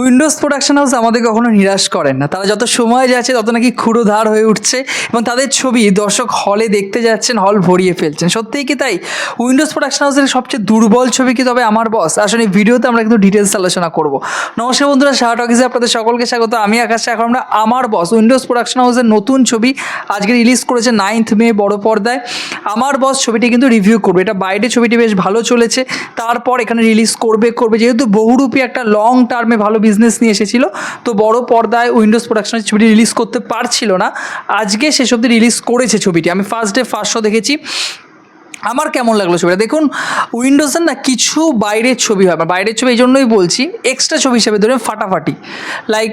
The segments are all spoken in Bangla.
উইন্ডোজ প্রোডাকশন হাউস আমাদের কখনো নিরাশ করেন না। তারা যত সময় যাচ্ছে, তত নাকি ক্ষুরোধার হয়ে উঠছে এবং তাদের ছবি দর্শক হলে দেখতে যাচ্ছেন হল ভরিয়ে ফেলছেন। সত্যিই কি তাই? উইন্ডোজ প্রোডাকশন হাউসের সবচেয়ে দুর্বল ছবি কি তবে আমার বস আসলে এই ভিডিওতে আমরা কিন্তু ডিটেলস আলোচনা করব। নমস্কার বন্ধুরা শাহ টকিজে আপনাদের সকলকে স্বাগত। আমি আকাশে এখন আমরা আমার বস উইন্ডোজ প্রোডাকশন হাউসের নতুন ছবি আজকে রিলিজ করেছে নাইন্থ মে, বড় পর্দায়। আমার বস ছবিটি কিন্তু রিভিউ করবে। এটা বাইরে ছবিটি বেশ ভালো চলেছে। তারপর এখানে রিলিজ করবে করবে। যেহেতু বহুরূপী একটা লং টার্মে ভালো বিজনেস নিয়ে এসেছিল। তো বড় পর্দায় উইন্ডোজ প্রোডাকশনের ছবিটি রিলিজ করতে পারছিল না। আজকে সে সবটি রিলিজ করেছে ছবিটি। আমি ফার্স্ট ডে ফার্স্ট শো দেখেছি। আমার কেমন লাগল ছবিটা? দেখুন উইন্ডোজের না কিছু বাইরের ছবি হয়, বা বাইরের ছবি এই জন্যই বলছি এক্সট্রা ছবি হিসেবে ধরে ফাটাফাটি। লাইক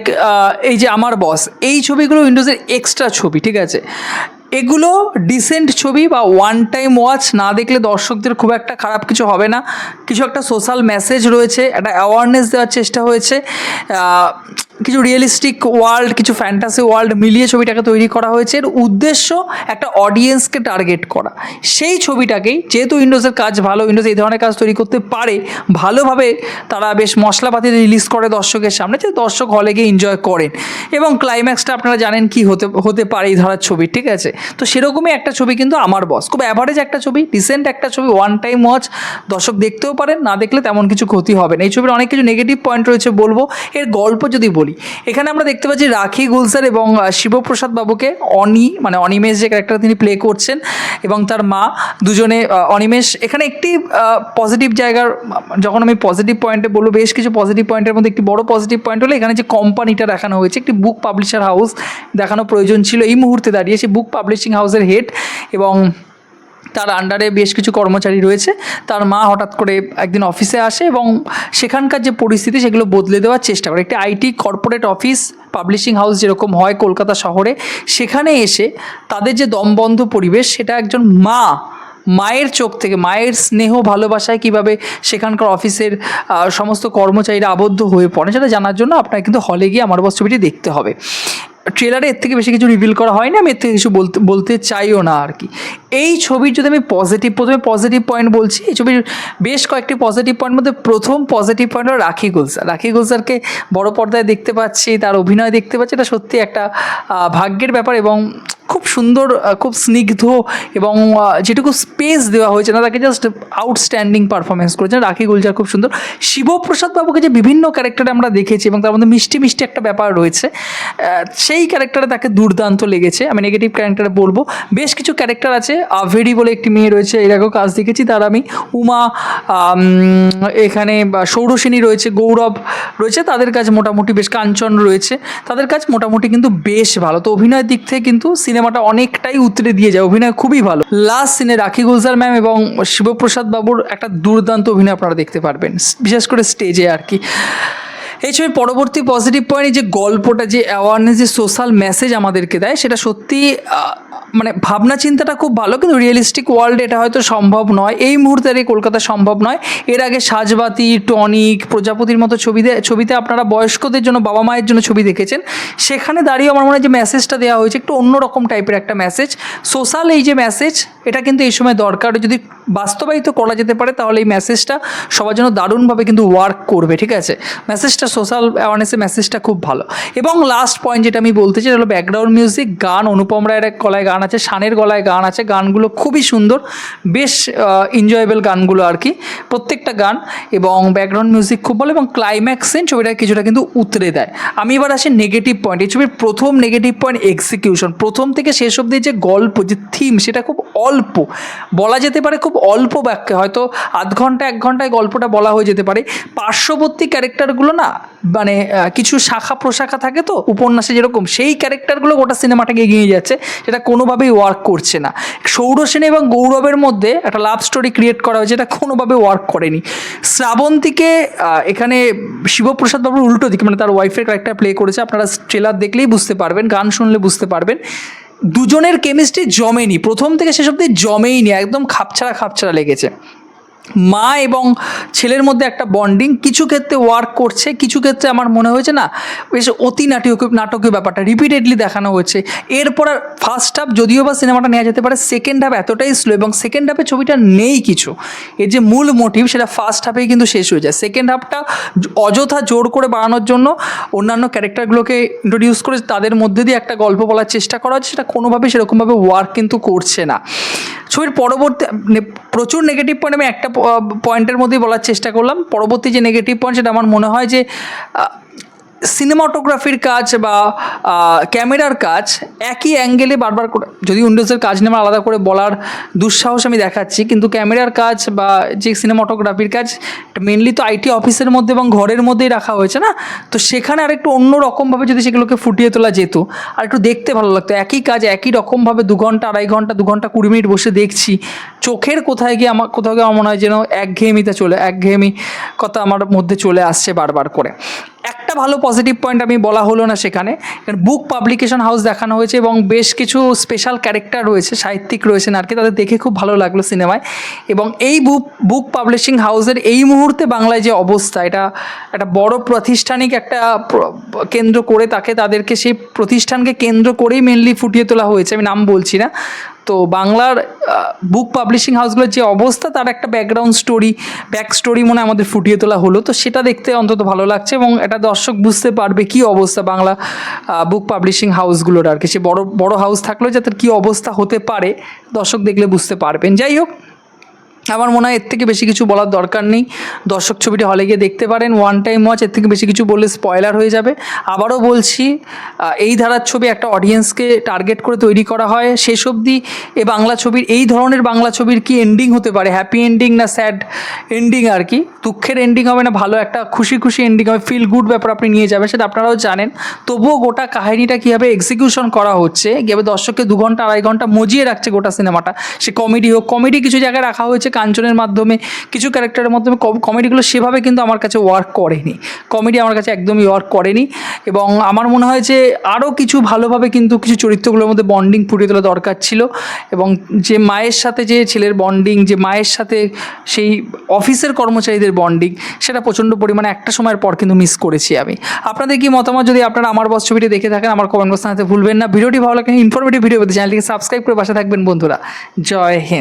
এই যে আমার বস এই ছবিগুলো উইন্ডোজের এক্সট্রা ছবি, ঠিক আছে? এগুলো ডিসেন্ট ছবি বা ওয়ান টাইম ওয়াচ না দেখলে দর্শকদের খুব একটা খারাপ কিছু হবে না। কিছু একটা সোশ্যাল মেসেজ রয়েছে, একটা অ্যাওয়ারনেস দেওয়ার চেষ্টা হয়েছে। কিছু রিয়েলিস্টিক ওয়ার্ল্ড কিছু ফ্যান্টাসি ওয়ার্ল্ড মিলিয়ে ছবিটাকে তৈরি করা হয়েছে। এর উদ্দেশ্য একটা অডিয়েন্সকে টার্গেট করা। সেই ছবিটাকেই, যেহেতু উইন্ডোজের কাজ ভালো উইন্ডোজ এই ধরনের কাজ তৈরি করতে পারে, ভালোভাবে তারা বেশ মশলাপাতি রিলিজ করে দর্শকের সামনে, যে দর্শক হলে গিয়ে এনজয় করেন। এবং ক্লাইম্যাক্সটা আপনারা জানেন কি হতে হতে পারে এই ধরার ছবি, ঠিক আছে? তো সেরকমই একটা ছবি কিন্তু আমার বস খুব অ্যাভারেজ একটা ছবি ডিসেন্ট একটা ছবি ওয়ান টাইম ওয়াচ দর্শক দেখতেও পারেন, না দেখলে তেমন কিছু ক্ষতি হবে না। এই ছবির অনেক কিছু নেগেটিভ পয়েন্ট রয়েছে বলব। এর গল্প যদি বলি, এখানে আমরা দেখতে পাচ্ছি রাখি গুলসার এবং শিবপ্রসাদ বাবুকে, অনি মানে অনিমেষ যে ক্যারেক্টার তিনি প্লে করছেন, এবং তার মা দুজনে অনিমেষ। এখানে একটি পজিটিভ জায়গার, যখন আমি পজিটিভ পয়েন্টে বলব, বেশ কিছু পজিটিভ পয়েন্টের মধ্যে একটি বড় পজিটিভ পয়েন্ট হলো, এখানে যে কোম্পানিটা দেখানো হয়েছে, একটি বুক পাবলিশার হাউস দেখানো প্রয়োজন ছিল। এই মুহূর্তে দাঁড়িয়ে সেই বুক পাবলিশিং হাউসের হেড এবং তার আন্ডারে বেশ কিছু কর্মচারী রয়েছে। তার মা হঠাৎ করে একদিন অফিসে আসে এবং সেখানকার যে পরিস্থিতি সেগুলো বদলে দেওয়ার চেষ্টা করে। একটি IT corporate office, publishing house যেরকম হয় কলকাতা শহরে, সেখানে এসে তাদের যে দমবন্ধ পরিবেশ, সেটা একজন মা, মায়ের চোখ থেকে, মায়ের স্নেহ ভালোবাসায় কীভাবে সেখানকার অফিসের সমস্ত কর্মচারীরা আবদ্ধ হয়ে পড়ে, সেটা জানার জন্য আপনার কিন্তু হলে গিয়ে আমার বস ছবিটি দেখতে হবে। ট্রেলারে এর থেকে বেশি কিছু রিভিল করা হয়নি, আমি এর থেকে কিছু বলতে বলতে চাইও না আর কি। এই ছবির যদি আমি পজিটিভ প্রথমে পজিটিভ পয়েন্ট বলছি, এই ছবির বেশ কয়েকটি পজিটিভ পয়েন্ট মধ্যে প্রথম পজিটিভ পয়েন্ট হলো রাখি গুলজার। রাখি গুলজারকে বড় পর্দায় দেখতে পাচ্ছি, তার অভিনয় দেখতে পাচ্ছি, এটা সত্যি একটা ভাগ্যের ব্যাপার এবং খুব সুন্দর খুব স্নিগ্ধ এবং যেটুকু স্পেস দেওয়া হয়েছে না, তাকে জাস্ট আউটস্ট্যান্ডিং পারফরমেন্স করেছেন রাখি গুলজার খুব সুন্দর। শিবপ্রসাদ বাবুকে যে বিভিন্ন ক্যারেক্টারে আমরা দেখেছি এবং তার মধ্যে মিষ্টি মিষ্টি একটা ব্যাপার রয়েছে সেই ক্যারেক্টারে তাকে দুর্দান্ত লেগেছে। আমি নেগেটিভ ক্যারেক্টারে বলব। বেশ কিছু ক্যারেক্টার আছে। আভেরি বলে একটি মেয়ে রয়েছে এর আগেও কাজ দেখেছি তার আমি। উমা এখানে সৌরসেনী রয়েছে, গৌরব রয়েছে, তাদের কাজ মোটামুটি বেশ কাঞ্চন রয়েছে। তাদের কাজ মোটামুটি কিন্তু বেশ ভালো। তো অভিনয়ের দিক থেকে কিন্তু সিনেমাটা অনেকটাই উতরে দিয়ে যায়, অভিনয় খুবই ভালো। লাস্ট সিনে রাখি গুলজার ম্যাম এবং শিবপ্রসাদ বাবুর একটা দুর্দান্ত অভিনয় আপনারা দেখতে পারবেন, বিশেষ করে স্টেজে আর কি। এই ছবির পরবর্তী পজিটিভ পয়েন্ট যে গল্পটা, যে অ্যাওয়ারনেস যে সোশ্যাল মেসেজ আমাদেরকে দেয়, সেটা সত্যি মানে ভাবনা চিন্তাটা খুব ভালো, কিন্তু রিয়েলিস্টিক ওয়ার্ল্ড এটা হয়তো সম্ভব নয়। এই মুহূর্তে কলকাতা সম্ভব নয়। এর আগে সাজবাতি, টনিক, প্রজাপতির মতো ছবিতে ছবিতে আপনারা বয়স্কদের জন্য, বাবা মায়ের জন্য ছবি দেখেছেন। সেখানে দাঁড়িয়ে আমার মনে হয় যে মেসেজটা দেওয়া হয়েছে, একটু অন্যরকম টাইপের একটা মেসেজ সোশ্যাল এই যে মেসেজ এটা কিন্তু এই সময় দরকার। যদি বাস্তবায়িত করা যেতে পারে, তাহলে এই মেসেজটা সবার জন্য দারুণভাবে কিন্তু ওয়ার্ক করবে, ঠিক আছে? মেসেজটা সোশ্যাল অ্যাওয়ারনেসের মেসেজটা খুব ভালো। এবং লাস্ট পয়েন্ট যেটা আমি বলতে চাই হলো ব্যাকগ্রাউন্ড মিউজিক গান, অনুপম রায়ের এক গলায় গান আছে, শানের গলায় গান আছে। গানগুলো খুবই সুন্দর, বেশ এনজয়েবল গানগুলো আর কি। প্রত্যেকটা গান এবং ব্যাকগ্রাউন্ড মিউজিক খুব ভালো এবং ক্লাইম্যাক্স সিন ছবিটা কিছুটা কিন্তু উতরে দেয়। আমি এবার আসি নেগেটিভ পয়েন্ট এই ছবির প্রথম নেগেটিভ পয়েন্ট এক্সিকিউশন প্রথম থেকে শেষ অবধি যে গল্প, যে থিম সেটা খুব অল্প। বলা যেতে পারে খুব অল্প বাক্যে, হয়তো আধ ঘণ্টা, এক ঘন্টায় গল্পটা বলা হয়ে যেতে পারে। পার্শ্ববর্তী ক্যারেক্টারগুলো না মানে কিছু শাখা প্রশাখা থাকে তো, উপন্যাসে যেরকম, সেই ক্যারেক্টারগুলো গোটা সিনেমাটাকে এগিয়ে যাচ্ছে, সেটা কোনোভাবেই ওয়ার্ক করছে না। সৌরসেন এবং গৌরবের মধ্যে একটা লাভ স্টোরি ক্রিয়েট করা হয়েছে, এটা কোনোভাবে ওয়ার্ক করেনি। শ্রাবন্তীকে এখানে শিবপ্রসাদ বাবুর উল্টো দিকে মানে তার ওয়াইফের ক্যারেক্টার প্লে করেছে, আপনারা ট্রেলার দেখলেই বুঝতে পারবেন, গান শুনলে বুঝতে পারবেন। দুজনের কেমিস্ট্রি জমেনি, প্রথম থেকে শেষ অব্দি জমেই নি একদম খাপছাড়া খাপছাড়া লেগেছে। মা এবং ছেলের মধ্যে একটা বন্ডিং কিছু ক্ষেত্রে ওয়ার্ক করছে, কিছু ক্ষেত্রে আমার মনে হয়েছে না, বেশ অতি নাটকীয় নাটকীয় ব্যাপারটা রিপিটেডলি দেখানো হয়েছে। এরপর আর ফার্স্ট হাফ যদিও বা সিনেমাটা নেওয়া যেতে পারে সেকেন্ড হাফ এতটাই স্লো এবং সেকেন্ড হাফে ছবিটা নেই কিছু। এর যে মূল মোটিভ সেটা ফার্স্ট হাফেই কিন্তু শেষ হয়ে যায়। সেকেন্ড হাফটা অযথা জোর করে বাড়ানোর জন্য অন্যান্য ক্যারেক্টারগুলোকে ইন্ট্রোডিউস করে তাদের মধ্যে দিয়ে একটা গল্প বলার চেষ্টা করা হচ্ছে, সেটা কোনোভাবে সেরকমভাবে ওয়ার্ক কিন্তু করছে না। ছবির পরবর্তী মানে প্রচুর নেগেটিভ পয়েন্ট আমি একটা পয়েন্টের মধ্যেই বলার চেষ্টা করলাম। পরবর্তী যে নেগেটিভ পয়েন্ট সেটা আমার মনে হয় যে সিনেমাটোগ্রাফির কাজ বা ক্যামেরার কাজ একই অ্যাঙ্গেলে বারবার করে, যদি উইন্ডোজের কাজ নিয়ে আলাদা করে বলার দুঃসাহস আমি দেখাচ্ছি, কিন্তু ক্যামেরার কাজ বা যে সিনেমাটোগ্রাফির কাজ মেনলি তো আইটি অফিসের মধ্যে এবং ঘরের মধ্যেই রাখা হয়েছে না? তো সেখানে আর একটু অন্য রকমভাবে যদি সেগুলোকে ফুটিয়ে তোলা যেত, আর একটু দেখতে ভালো লাগতো। একই কাজ একই রকমভাবে দু ঘণ্টা, আড়াই ঘণ্টা, দু ঘণ্টা, কুড়ি মিনিট বসে দেখছি। চোখের কোথায় গিয়ে আমার, কোথাও গিয়ে আমার মনে হয় যেন একঘেয়েমিতে চলে, একঘেয়েমি কথা আমার মধ্যে চলে আসছে বারবার করে। একটা ভালো পজিটিভ পয়েন্ট আমি বলা হলো না সেখানে। বুক পাবলিকেশন হাউস দেখানো হয়েছে এবং বেশ কিছু স্পেশাল ক্যারেক্টার রয়েছে, সাহিত্যিক রয়েছেন আর কি, তাদের দেখে খুব ভালো লাগল সিনেমায় এবং এই বুক বুক পাবলিশিং হাউসের এই মুহূর্তে বাংলায় যে অবস্থা, এটা একটা বড় প্রাতিষ্ঠানিক একটা কেন্দ্র করে তাকে, তাদেরকে সেই প্রতিষ্ঠানকে কেন্দ্র করেই মেনলি ফুটিয়ে তোলা হয়েছে, আমি নাম বলছি না। তো বাংলার বুক পাবলিশিং হাউসগুলোর যে অবস্থা, তার একটা ব্যাকগ্রাউন্ড স্টোরি ব্যাক স্টোরি মনে আমাদের ফুটিয়ে তোলা হলো। তো সেটা দেখতে অন্তত ভালো লাগছে এবং এটা দর্শক বুঝতে পারবে কি অবস্থা বাংলা বুক পাবলিশিং হাউসগুলোর আর কি। সে বড় বড় হাউস থাকলেও যাতে কী অবস্থা হতে পারে, দর্শক দেখলে বুঝতে পারবেন। যাই হোক আমার মনে হয় এর থেকে বেশি কিছু বলার দরকার নেই। দর্শক ছবিটি হলে গিয়ে দেখতে পারেন ওয়ান টাইম ওয়াচ এর থেকে বেশি কিছু বললে স্পয়লার হয়ে যাবে। আবারও বলছি এই ধারার ছবি একটা অডিয়েন্সকে টার্গেট করে তৈরি করা হয়। শেষ অবধি এ বাংলা ছবির, এই ধরনের বাংলা ছবির কি এন্ডিং হতে পারে? হ্যাপি এন্ডিং না স্যাড এন্ডিং আর কি? দুঃখের এন্ডিং হবে না, ভালো একটা খুশি খুশি এন্ডিং হবে ফিল গুড ব্যাপার আপনি নিয়ে যাবেন, সেটা আপনারাও জানেন। তবুও গোটা কাহিনীটা কীভাবে এক্সিকিউশন করা হচ্ছে, কীভাবে দর্শককে দু ঘণ্টা, আড়াই ঘণ্টা মজিয়ে রাখছে গোটা সিনেমাটা সে কমেডি হোক কমেডি কিছু জায়গায় রাখা হয়েছে কাঞ্চনের মাধ্যমে, কিছু ক্যারেক্টারের মাধ্যমে কমেডিগুলো সেভাবে কিন্তু আমার কাছে ওয়ার্ক করেনি। কমেডি আমার কাছে একদমই ওয়ার্ক করেনি এবং আমার মনে হয় যে আরও কিছু ভালোভাবে কিন্তু কিছু চরিত্রগুলোর মধ্যে বন্ডিং ফুটিয়ে তোলা দরকার ছিল এবং যে মায়ের সাথে যে ছেলের বন্ডিং যে মায়ের সাথে সেই অফিসের কর্মচারীদের বন্ডিং সেটা প্রচণ্ড পরিমাণে একটা সময়ের পর কিন্তু মিস করেছি আমি। আপনাদের কি মতামত? যদি আপনারা আমার বস ছবিটি দেখে থাকেন, আমার কমেন্ট বক্স জানাতে ভুলবেন না। ভিডিওটি ভালো লাগে ইনফরমেটিভ ভিডিও পেতে চ্যানেলটিকে সাবস্ক্রাইব করে পাশে থাকবেন বন্ধুরা। জয় হিন্দ।